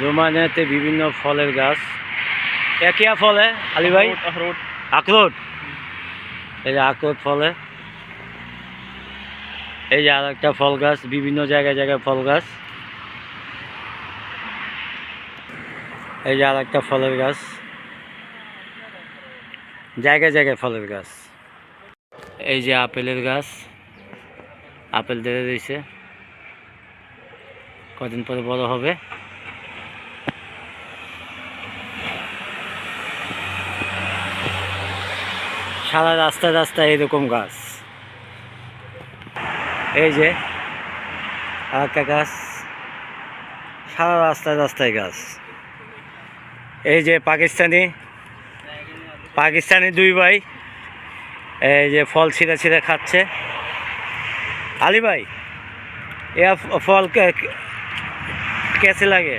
রোমানিয়াতে বিভিন্ন ফলের গাছ। একিয়া ফলে আলী ভাই? আখরোট আখরোট। এই যে আখরোট ফলে। এই যে আর একটা ফল গাছ বিভিন্ন জায়গায় জায়গায় ফল গাছ। এই যে আর একটা ফলের গাছ। জায়গায় জায়গায় ফলের গাছ। এই যে আপেলের গাছ। আপেল ধরে রয়েছে। কদিন পরে বড় হবে। সারা রাস্তায় রাস্তায় এরকম গাছ। এই যে, আরেকটা গাছ। সারা রাস্তায় রাস্তায় গাছ। এই যে পাকিস্তানি পাকিস্তানি দুই ভাই, এই যে ফল ছিঁড়ে ছিঁড়ে খাচ্ছে। আলি ভাই এ ফল কেসে লাগে?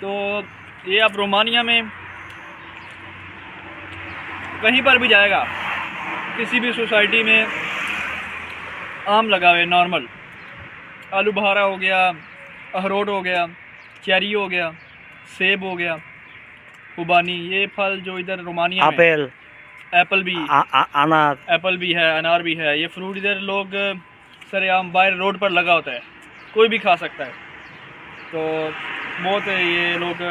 تو یہ آپ رومانیہ میں کہیں پر بھی جائے گا کسی بھی سوسائٹی میں آم لگا ہوئے نارمل۔ آلو بہارا ہو گیا اہروڈ ہو گیا چیری ہو گیا سیب ہو گیا خوبانی یہ پھل جو ادھر رومانیہ ایپل ایپل بھی۔ انار ایپل بھی ہے انار بھی ہے یہ فروٹ ادھر لوگ سر عام باہر روڈ پر لگا ہوتا ہے کوئی بھی کھا سکتا ہے۔ تو بہت ہے یہ لوگ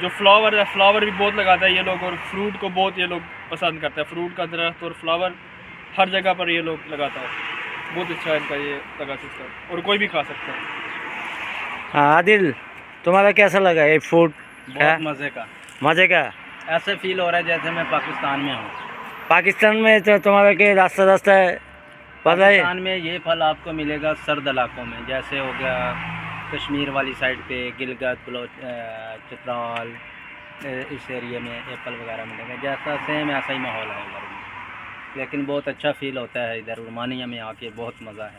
جو فلاور ہے فلاور بھی بہت لگاتا ہے یہ لوگ اور فروٹ کو بہت یہ لوگ پسند کرتا ہے فروٹ کا درخت اور فلاور ہر جگہ پر یہ لوگ لگاتا ہے۔ بہت اچھا ہے ان کا یہ لگا سکتا ہے اور کوئی بھی کھا سکتا ہے۔ ہاں، عادل تمہارا کیسا لگا یہ فوڈ بہت ہاں؟ مزے کا۔ مزے کا؟ ایسے فیل ہو رہا ہے جیسے میں پاکستان میں ہوں۔ پاکستان میں تو تمہارا کہ راستہ راستہ ہے؟ پاکستان میں یہ پھل آپ کو ملے گا سرد علاقوں میں جیسے ہو گیا کشمیر والی سائڈ پہ گلگت بلوچ چترال اس ایریے میں ایپل وغیرہ ملے گا۔ جیسا سیم ایسا ہی ماحول ہے ادھر لیکن بہت اچھا فیل ہوتا ہے ادھر رومانیہ میں آ کے بہت مزہ ہے۔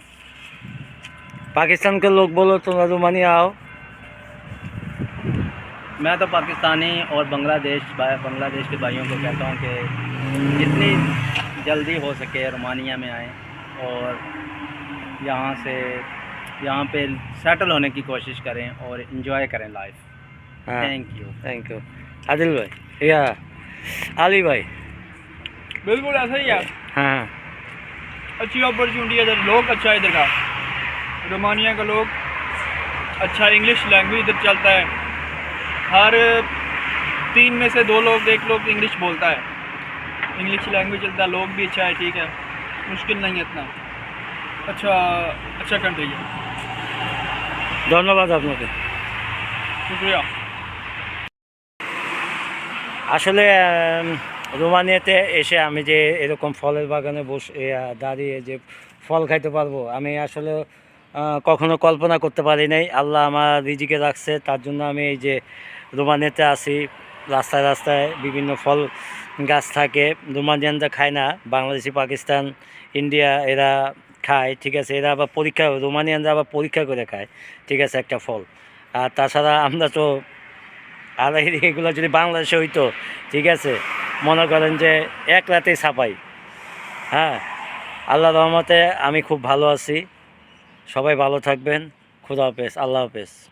پاکستان کے لوگ بولو تو رومانیہ آؤ۔ میں تو پاکستانی اور بنگلہ دیش بنگلہ دیش کے بھائیوں کو کہتا ہوں کہ جتنی جلدی ہو سکے رومانیہ میں آئیں اور یہاں سے یہاں پہ سیٹل ہونے کی کوشش کریں اور انجوائے کریں life thank you thank you Adil بھائی. یا علی بھائی. بالکل ایسا ہی ہے. ہاں. اچھی اپرچونیٹی ہے ادھر. لوگ اچھا ادھر کا. رومانیہ کا لوگ اچھا انگلش لینگویج ادھر چلتا ہے. ہر تین میں سے دو لوگ ایک لوگ انگلش بولتا ہے. انگلش لینگویج چلتا ہے. لوگ بھی اچھا ہے. ٹھیک ہے. مشکل نہیں ہے اتنا. اچھا اچھا کنٹری ہے. ধন্যবাদ আপনাকে। আসলে রোমানিয়াতে এসে আমি যে এরকম ফলের বাগানে বসে দাঁড়িয়ে যে ফল খাইতে পারব আমি আসলে কখনো কল্পনা করতে পারি নাই। আল্লাহ আমার রিজিকে রাখছে তার জন্য আমি এই যে রোমানিয়াতে আসি রাস্তায় রাস্তায় বিভিন্ন ফল গাছ থাকে। রোমানিয়ানরা খায় না। বাংলাদেশি পাকিস্তান ইন্ডিয়া এরা খায়, ঠিক আছে? এরা আবার পরীক্ষা, রোমানিয়ানরা আবার পরীক্ষা করে খায়, ঠিক আছে, একটা ফল। আর তাছাড়া আমরা তো আর এগুলো যদি বাংলাদেশে হইতো, ঠিক আছে? মনে করেন যে এক রাতেই ছাপাই হ্যাঁ? আল্লাহ রহমতে আমি খুব ভালো আছি। সবাই ভালো থাকবেন। খুদা হাফেজ। আল্লাহ হাফেজ।